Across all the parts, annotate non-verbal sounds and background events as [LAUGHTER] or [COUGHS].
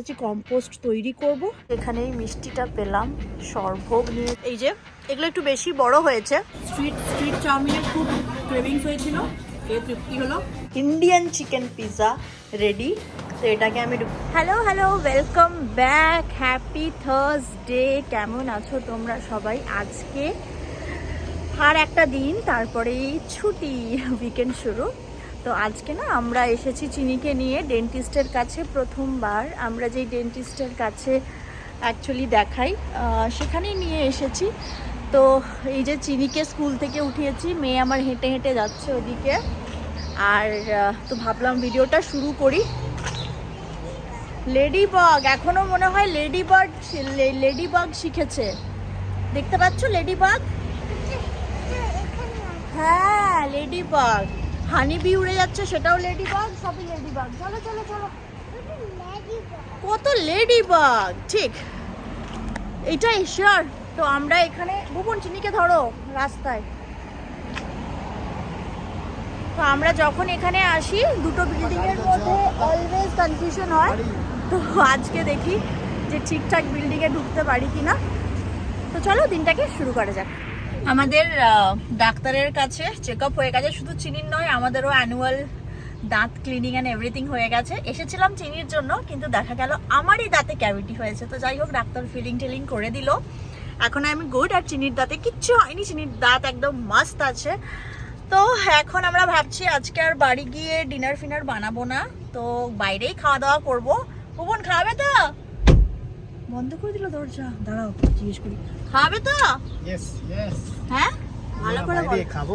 এসেছি কম্পোস্ট তৈরি করব। এখানে এই মিষ্টিটা পেলাম সরভোগ। নিয়ে এই যে এগুলো একটু বেশি বড় হয়েছে। স্ট্রিট স্ট্রিট চাউমিনের খুব ক্রেভিংস হয়েছিল তৃপ্তি হলো? ইন্ডিয়ান চিকেন পিৎজা রেডি তো এটাকে আমি hello hello welcome back happy Thursday কেমন আছো তোমরা সবাই? আজকে আর একটা দিন তারপরেই ছুটি উইকেন্ড শুরু। তো আজকে না আমরা এসেছি চিনিকে নিয়ে ডেন্টিস্টের কাছে প্রথমবার। আমরা যেই ডেন্টিস্টের কাছে অ্যাকচুয়ালি দেখাই। সেখানেই নিয়ে এসেছি। তো এই যে চিনিকে স্কুল থেকে উঠিয়েছি, মেয়ে আমার হেঁটে হেঁটে যাচ্ছে ওদিকে। আর তো ভাবলাম ভিডিওটা শুরু করি। লেডি বাগ এখনও মনে হয় লেডি বার্ড লেডি বাগ শিখেছে। দেখতে পাচ্ছ লেডি বাগ হ্যাঁ লেডি বাগ হানি বি উড়ে যাচ্ছে, সেটাও লেডি বাগ সবই লেডি বাগ চলো চলো চলো। কত লেডি বাগ ঠিক। এইটাই শিওর তো আমরা এখানে ভুবন চিনিকে ধরো রাস্তায়। তো আমরা যখন এখানে আসি, দুটো বিল্ডিং এর মধ্যে অলওয়েজ কনফিউশন হয়। তো আজকে দেখি যে ঠিকঠাক বিল্ডিং এ ঢুকতে পারি কিনা। তো চলো, দিনটাকে শুরু করা যাক। আমাদের ডাক্তারের কাছে চেক আপ হয়ে গেছে। শুধু চিনির নয়, আমাদেরও অ্যানুয়াল দাঁত ক্লিনিং অ্যান্ড এভরিথিং হয়ে গেছে। এসেছিলাম চিনির জন্য, কিন্তু দেখা গেল আমারই দাঁতে ক্যাভিটি হয়েছে। তো যাই হোক, ডাক্তার ফিলিং টিলিং করে দিল। এখন আমি গুড আর চিনির দাঁতে কিচ্ছু হয়নি। চিনির দাঁত একদম মাস্ত আছে। তো এখন আমরা ভাবছি, আজকে আর বাড়ি গিয়ে ডিনার ফিনার বানাবো না। তো বাইরেই খাওয়া দাওয়া করব। ভুবন খাবে তো? বন্ধ করে দিল দরজা? দাঁড়াও জিজ্ঞেস করি। খাবে তো? ইয়েস ইয়েস হ্যাঁ? ভালো করে বল। খাব।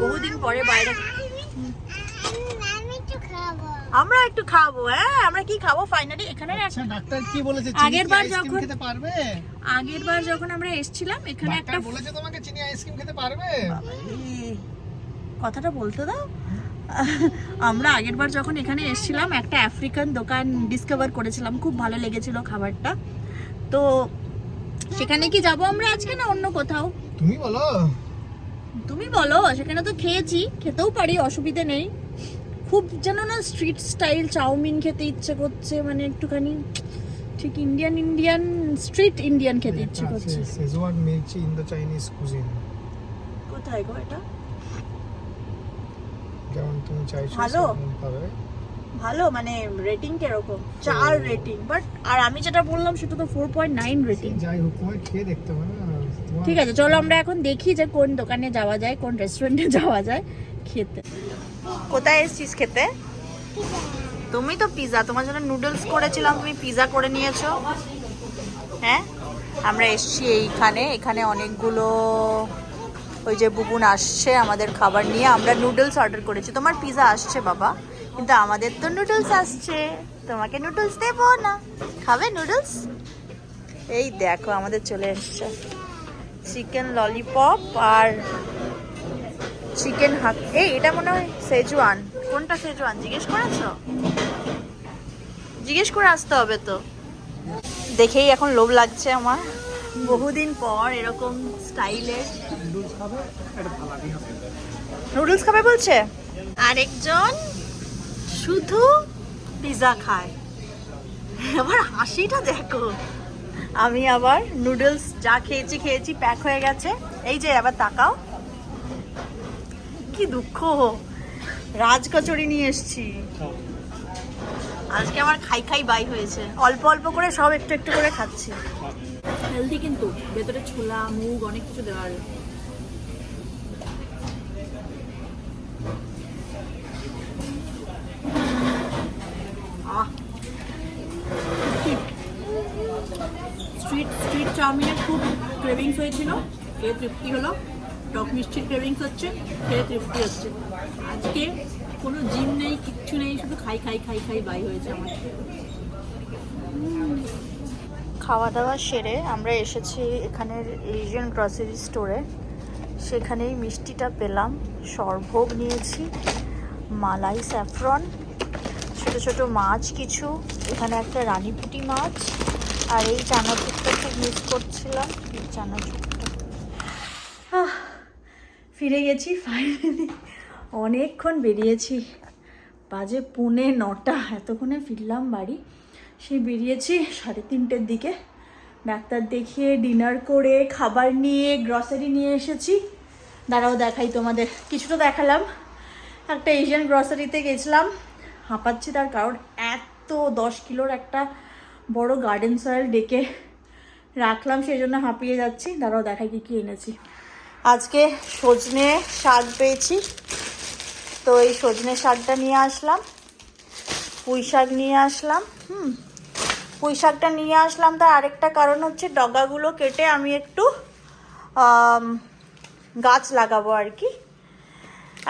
বহুদিন পরে বাইরে। আমি তো খাব আমরা একটু খাব হ্যাঁ? আমরা কি খাব ফাইনালি এখানে আচ্ছা ডাক্তার কি বলেছে? আগের বার যখন- খেতে পারবে? আগের বার যখন আমরা এসেছিলাম এখানে একটা বলেছে তোমাকে চিনি আইসক্রিম খেতে পারবে? কথাটা বলতে দাও। আমরা আগের বার যখন এখানে এসেছিলাম একটা আফ্রিকান দোকান ডিসকভার করেছিলাম। খুব ভালো লেগেছিল খাবারটা। তো সেখানে কি যাব আমরা আজকে না অন্য কোথাও? তুমি বলো। তুমি বলো সেখানে তো খেয়েছি খেতেও পারি অসুবিধে নেই। খুব যেন না স্ট্রিট স্টাইল চাউমিন খেতে ইচ্ছে করছে মানে একটুখানি ঠিক ইন্ডিয়ান ইন্ডিয়ান স্ট্রিট ইন্ডিয়ান খেতে ইচ্ছে করছে। Schezwan mirchi in the Chinese cuisine কোথায় গো এটা? যেমন তুমি চাইছো ভালো? পাবে। ভালো মানে রেটিং কীরকম? চার রেটিং বাট আর আমি যেটা বললাম সেটা তো ফোর পয়েন্ট নাইন রেটিং যাই হোক খেয়ে দেখতে হবে ঠিক আছে চলো আমরা এখন দেখি যে কোন দোকানে যাওয়া যায় কোন রেস্টুরেন্টে যাওয়া যায় খেতে। কোথায় এসেছিস খেতে? তুমি তো পিৎজা তোমার জন্য নুডলস করেছিলাম তুমি পিৎজা করে নিয়েছো। হ্যাঁ? আমরা এসছি এইখানে এখানে অনেকগুলো ওই যে বুবুন আসছে আমাদের খাবার নিয়ে আমরা নুডলস অর্ডার করেছি। তোমার পিৎজা আসছে বাবা। কিন্তু আমাদের তো নুডলস আসছে। তোমাকে নুডলস দেবো না। খাবে নুডলস এই দেখো আমাদের চলে এসছে। চিকেন ললিপপ আর চিকেন হাক এই এটা মনে হয় সেজওয়ান কোনটা সেজওয়ান জিজ্ঞেস করেছ? জিজ্ঞেস করে আসতে হবে তো। দেখেই এখন লোভ লাগছে আমার। বহুদিন পর এরকম স্টাইলের নুডলস খাবে বলছে? আরেকজন শুধু পিৎজা খায়। আবার হাসিটা দেখো। আমি আবার নুডলস যা খেয়েছি খেয়েছি প্যাক হয়ে গেছে। এই যে আবার তাকাও। কি দুঃখ। রাজ কচুরি নিয়ে এসছি। আজকে আমার খাই খাই বাই হয়েছে। অল্প অল্প করে সব একটু একটু করে খাচ্ছি। হেলদি কিন্তু। ভেতরে ছোলা, মুগ, অনেক কিছু দেওয়া আছে আহ স্ট্রিট স্ট্রিট চাউমিনের খুব ক্রেভিংস হয়েছিল, খেয়ে তৃপ্তি হলো। টক মিষ্টির ক্রেভিংস হচ্ছে, খেয়ে তৃপ্তি হচ্ছে। আজকে কোনো জিম নেই, কিচ্ছু নেই, শুধু খাই খাই খাই খাই বাই হয়েছে আমার। খাওয়া দাওয়া সেরে আমরা এসেছি এখানের এশিয়ান গ্রসারি স্টোরে সেখানেই মিষ্টিটা পেলাম, সরভোগ নিয়েছি, মালাই স্যাফরন ছোট ছোট মাছ কিছু, এখানে একটা রানীপুটি মাছ, আর এই চানাচুরটা মিস করছিলাম। চানাচুরটা ফিরে গেছি ফাইনালি অনেকক্ষণ বেরিয়েছি। বাজে পুনে নটা, এতক্ষণে ফিরলাম বাড়ি। সে বেরিয়েছি সাড়ে তিনটের দিকে। ডাক্তার দেখিয়ে ডিনার করে, খাবার নিয়ে গ্রসারি নিয়ে এসেছি। দাঁড়াও দেখাই তোমাদের। কিছুটা দেখালাম। একটা এশিয়ান গ্রসারিতে গেছিলাম। হাঁপাচ্ছি তার কারণ এত দশ কিলোর একটা বড় গার্ডেন সয়েল ডেকে রাখলাম সেই জন্য হাঁপিয়ে যাচ্ছি। দাঁড়াও, দেখাই কি কি এনেছি। আজকে সজনে শাক পেয়েছি। তো এই সজনে শাকটা নিয়ে আসলাম। পুঁই শাক নিয়ে আসলাম। হুম, পুঁই শাকটা নিয়ে আসলাম। তার আরেকটা কারণ হচ্ছে ডগাগুলো কেটে আমি একটু গাছ লাগাবো আর কি।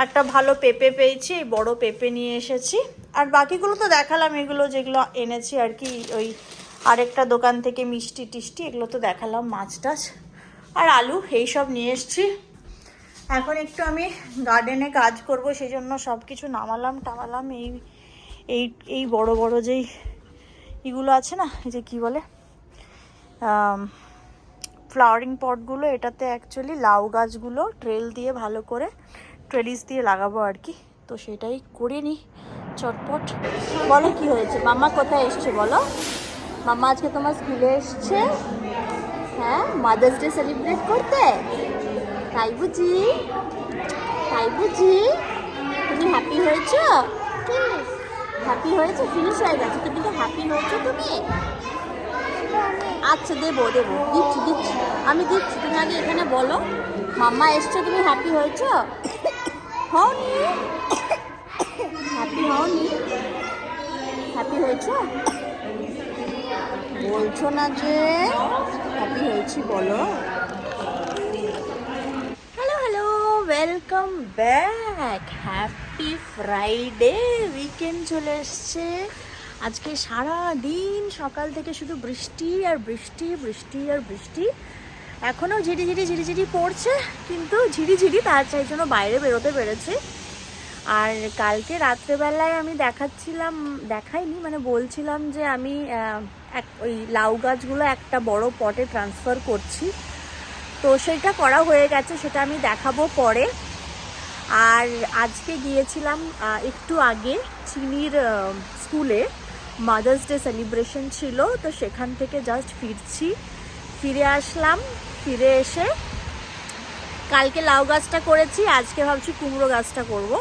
একটা ভালো পেঁপে পেয়েছি, বড় পেঁপে নিয়ে এসেছি। আর বাকিগুলো তো দেখালাম, এগুলো যেগুলো এনেছি আর কি, ওই আরেকটা দোকান থেকে মিষ্টি টিষ্টি, এগুলো তো দেখালাম, মাছ টাছ আর আলু এইসব নিয়ে এসছি। এখন একটু আমি গার্ডেনে কাজ করব সেই জন্য সব কিছু নামালাম, টামালাম, এই এই এই বড় বড় যেই এগুলো আছে না, এই যে কী বলে ফ্লাওয়ারিং পটগুলো এটাতে অ্যাকচুয়ালি লাউ গাছগুলো ট্রেল দিয়ে ভালো করে ট্রেডিস দিয়ে লাগাবো আর কি। তো সেটাই করে নিই চটপট। বলো কি হয়েছে? মামা কোথায় এসছে বলো? মামা আজকে তোমার স্কুলে এসছে। হ্যাঁ মাদার্স ডে সেলিব্রেট করতে? তাই বুঝি? তাই বুঝি? তুমি হ্যাপি হয়েছো? হ্যাপি হয়েছে? ফিনিশ হয়ে গেছে। তুমি তো হ্যাপি হয়েছো তুমি? আচ্ছা দেবো দেবো। দিচ্ছি দিচ্ছি। আমি দিচ্ছি। তুমি আগে এখানে বলো। মাম্মা এসছো, তুমি হ্যাপি হয়েছো? হওনি? [COUGHS] হ্যাপি হওনি? হ্যাপি হয়েছো? বলছো না যে হ্যাপি হয়েছি বলো? Hello hello welcome back happy Friday weekend চলে এসছে। আজকে সারা দিন সকাল থেকে শুধু বৃষ্টি আর বৃষ্টি বৃষ্টি আর বৃষ্টি। এখনও ঝিরি ঝিরি ঝিরি ঝিরি পড়ছে, কিন্তু ঝিরি ঝিরি তার চাই জন্য বাইরে বেরোতে পেরেছে। আর কালকে রাত্রেবেলায় আমি দেখাচ্ছিলাম, দেখাইনি মানে বলছিলাম যে আমি এক, ওই লাউ গাছগুলো একটা বড় পটে ট্রান্সফার করছি। তো সেটা করা হয়ে গেছে, সেটা আমি দেখাবো পরে। আর আজকে গিয়েছিলাম একটু আগে চিনির স্কুলে। মাদার্স ডে সেলিব্রেশন ছিল, তো সেখান থেকে জাস্ট ফিরছি। ফিরে আসলাম, ফিরে এসে কালকে লাউ গাছটা করেছি, আজকে ভাবছি কুমড়ো গাছটা করব।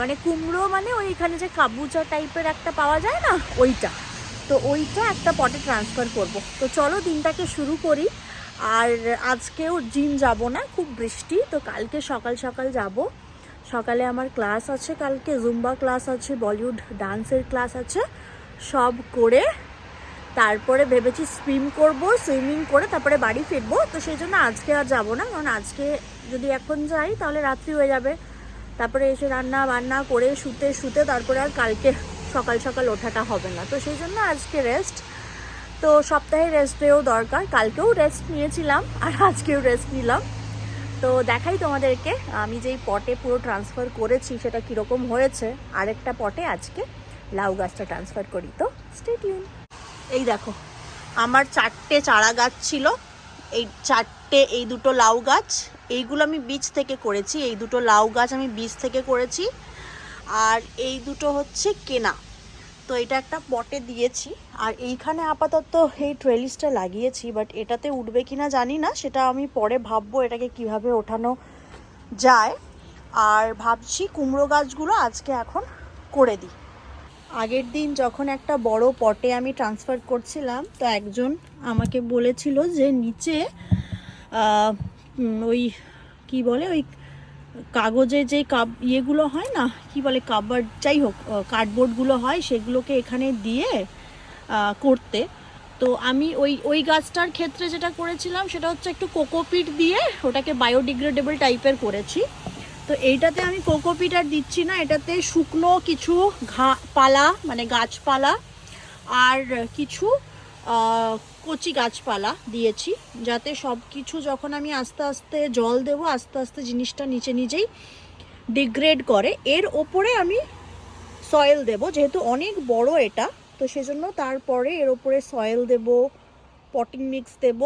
মানে কুমড়ো মানে ওইখানে যে কাবুচা টাইপের একটা পাওয়া যায় না, ওইটা। তো ওইটা একটা পটে ট্রান্সফার করব। তো চলো দিনটাকে শুরু করি। আর আজকেও জিম যাব না, খুব বৃষ্টি, তো কালকে সকাল সকাল যাব। সকালে আমার ক্লাস আছে কালকে, জুম্বা ক্লাস আছে, বলিউড ডান্সের ক্লাস আছে, সব করে তারপরে ভেবেছি সুইম করব সুইমিং করে তারপরে বাড়ি ফিরবো। তো সেই জন্য আজকে আর যাব না, কারণ আজকে যদি এখন যাই তাহলে রাত্রি হয়ে যাবে। তারপরে এসে রান্না বান্না করে শুতে শুতে তারপরে আর কালকে সকাল সকাল ওঠাটা হবে না। তো সেই জন্য আজকে রেস্ট তো সপ্তাহে রেস্ট দেওয়াও দরকার। কালকেও রেস্ট নিয়েছিলাম আর আজকেও রেস্ট নিলাম। তো দেখাই তোমাদেরকে, আমি যেই পটে পুরো ট্রান্সফার করেছি সেটা কীরকম হয়েছে। আরেকটা পটে আজকে লাউ গাছটা ট্রান্সফার করি। তো স্টেটিউন এই দেখো, আমার চারটে চারা গাছ ছিল। এই চারটে, এই দুটো লাউ গাছ, এইগুলো আমি বীজ থেকে করেছি। এই দুটো লাউ গাছ আমি বীজ থেকে করেছি। আর এই দুটো হচ্ছে কেনা। তো এটা একটা পটে দিয়েছি। আর এইখানে আপাতত এই ট্রেলিসটা লাগিয়েছি বাট এটাতে উঠবে কি না জানি না। সেটা আমি পরে ভাববো এটাকে কীভাবে ওঠানো যায়। আর ভাবছি কুমড়ো গাছগুলো আজকে এখন করে দিই। আগের দিন যখন একটা বড় পটে আমি ট্রান্সফার করছিলাম, তো একজন আমাকে বলেছিল যে নিচে ওই কি বলে ওই কাগজে যে কাপ ইয়েগুলো হয় না, কি বলে, কাবার, যাই হোক কার্ডবোর্ডগুলো হয়, সেগুলোকে এখানে দিয়ে করতে। তো আমি ওই ওই গাছটার ক্ষেত্রে যেটা করেছিলাম, সেটা হচ্ছে একটু কোকোপিট দিয়ে ওটাকে বায়োডিগ্রেডেবল টাইপের করেছি। তো এইটাতে আমি কোকোপিট আর দিচ্ছি না, এটাতে শুকনো কিছু ঘা, পালা মানে গাছপালা, আর কিছু কচি গাছপালা দিয়েছি, যাতে সব কিছু যখন আমি আস্তে আস্তে জল দেবো, আস্তে আস্তে জিনিসটা নিচে নিজেই ডিগ্রেড করে। এর ওপরে আমি সয়েল দেব, যেহেতু অনেক বড় এটা, তো সেজন্য তারপরে এর ওপরে সয়েল দেব, পটিং মিক্স দেব,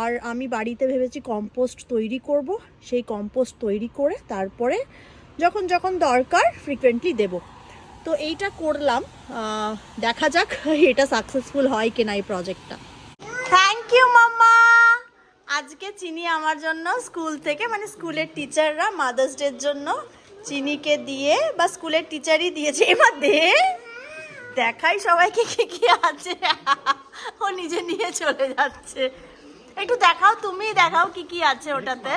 আর আমি বাড়িতে ভেবেছি কম্পোস্ট তৈরি করব। সেই কম্পোস্ট তৈরি করে তারপরে যখন যখন দরকার ফ্রিকোয়েন্টলি দেব। তো এইটা করলাম দেখা যাক [LAUGHS] এটা সাকসেসফুল হয় কিনা এই প্রজেক্টটা থ্যাংক ইউ মাম্মা আজকে চিনি আমার জন্য স্কুল থেকে মানে স্কুলের টিচাররা মাদার্স ডের জন্য চিনিকে দিয়ে বা স্কুলের টিচারই দিয়েছে। এবার দে। দেখাই সবাইকে কি কি আছে। ও নিজে নিয়ে চলে যাচ্ছে। একটু দেখাও তুমি দেখাও কি কি আছে ওটাতে।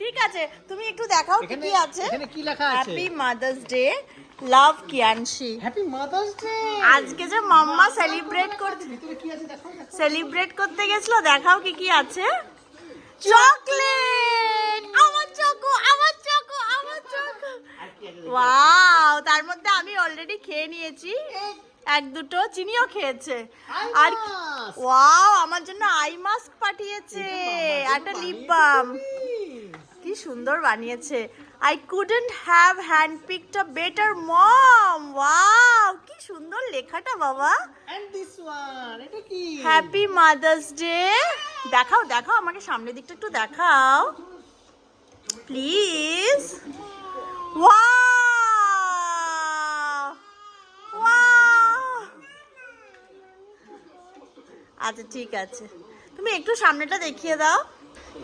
ঠিক আছে তুমি একটু দেখাও কি কি আছে। Happy mother's day love Kiyanshi happy mother's day আজকে যে মাম্মা সেলিব্রেট করছে সেলিব্রেট করতে গেছিল? দেখাও কি কি আছে। চকলেট! আমার চকো আমার চকো আমার চকো। ওয়াও তার মধ্যে আমি অলরেডি খেয়ে নিয়েছি। এক দুটো চিনিও খেয়েছে। আর ওয়াও আমার জন্য আই মাস্ক পাঠিয়েছে। একটা লিপ বাম কি সুন্দর বানিয়েছে। I couldn't have hand picked a better mom wow কি সুন্দর লেখাটা বাবা। এন্ড দিস ওয়ান এটা কি? হ্যাপি মাদার্স ডে দেখাও দেখাও আমাকে সামনের দিকটা একটু দেখাও। প্লিজ আচ্ছা ঠিক আছে। তুমি একটু সামনেটা দেখিয়ে দাও।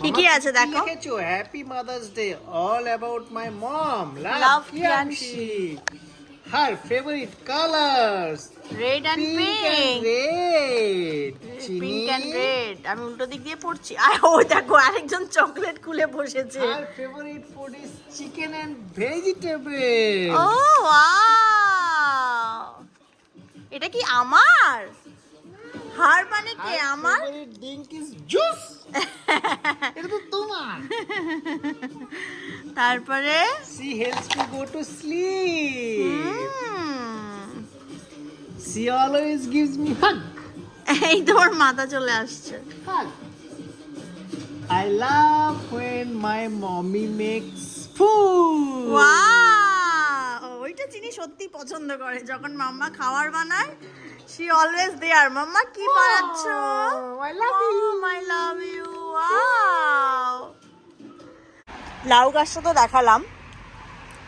কি কি আছে দেখো? লিখেছো happy mother's day all about my mom love. Kiyanshi her favourite colours red and pink and red pink and red আমি উল্টো দিক দিয়ে পড়ছি। আর ও দেখো আরেকজন চকলেট খুলে বসেছে। Her favorite food is chicken and vegetable. ও ওয়াও এটা কি আমার? হার মানে কি আমার? ড্রিঙ্ক জুস [LAUGHS] তোমার। তারপরে? She helps me go to sleep she always gives me এই তোমার মাথা চলে আসছে। Hug I love my mommy makes full wow ওইটা চিনি সত্যি পছন্দ করে। যখন মাম্মা খাবার বানায় শি অলওয়েজ দেয়ার মাম্মা কি বানাচ্ছ? I love you. I love you wow লাউ গাছটা তো দেখালাম।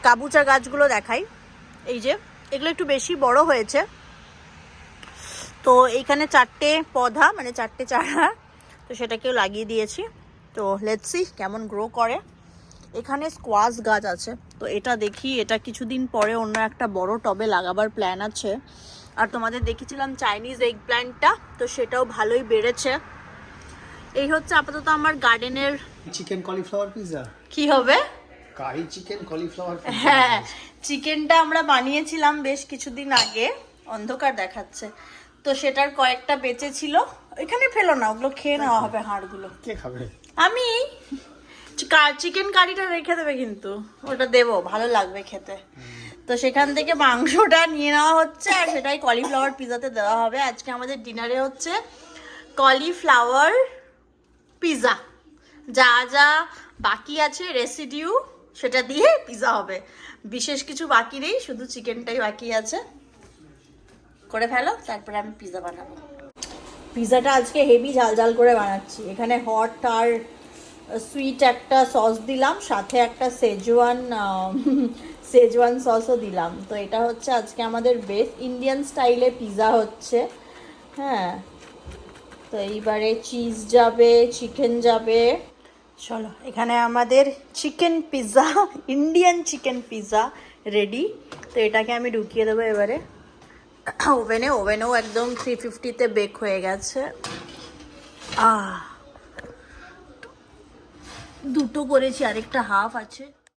কাবুচা গাছগুলো দেখাই। এই যে এগুলো একটু বেশি বড় হয়েছে। তো এইখানে চারটে পধা মানে চারটে চারা। তো সেটাকেও লাগিয়ে দিয়েছি। তো লেটসি কেমন গ্রো করে। এখানে স্কোয়াশ গাছ আছে। তো এটা দেখি এটা কিছুদিন পরে অন্য একটা বড় টবে লাগাবার প্ল্যান আছে। আর তোমাদের দেখেছিলাম চাইনিজ এগ প্ল্যান্টটা তো সেটাও ভালোই বেড়েছে। এই হচ্ছে আপাতত আমার গার্ডেনের চিকেন কলিফ্লাওয়ার pizza. কি হবে? chicken cauliflower pizza. হ্যাঁ চিকেনটা আমরা বানিয়েছিলাম বেশ কিছুদিন আগে অন্ধকার দেখাচ্ছে। তো সেটার কয়েকটা বেঁচে ছিল এখানে ফেলো না ওগুলো খেয়ে নেওয়া হবে হাড়গুলো। কে খাবে? আমি চিকেন কারিটা রেখে দেবে কিন্তু। ওটা দেবো, ভালো লাগবে খেতে। তো সেখান থেকে মাংসটা নিয়ে নেওয়া হচ্ছে, আর সেটাই কলিফ্লাওয়ার পিজাতে দেওয়া হবে। আজকে আমাদের ডিনারে হচ্ছে কলিফ্লাওয়ার পিজা। যা যা বাকি আছে রেসিডিউ সেটা দিয়ে পিজা হবে। বিশেষ কিছু বাকি নেই, শুধু চিকেনটাই বাকি আছে। করে ফেলো, তারপরে আমি পিজা বানাবো। পিজাটা আজকে হেভি ঝাল ঝাল করে বানাচ্ছি। এখানে হট আর সুইট একটা সস দিলাম, সাথে একটা সেজওয়ান সেজওয়ান সসও দিলাম। তো এটা হচ্ছে আজকে আমাদের বেস্ট ইন্ডিয়ান স্টাইলে পিজা হচ্ছে। হ্যাঁ তো এইবারে চিজ যাবে চিকেন যাবে। চলো, এখানে আমাদের chicken pizza Indian chicken pizza ready তো এটাকে আমি ঢুকিয়ে দেবো এবারে। ওভেনে, ওভেনেও একদম থ্রি ফিফটিতে বেক হয়ে গেছে। আহ দুটো করেছি আরেকটা হাফ আছে।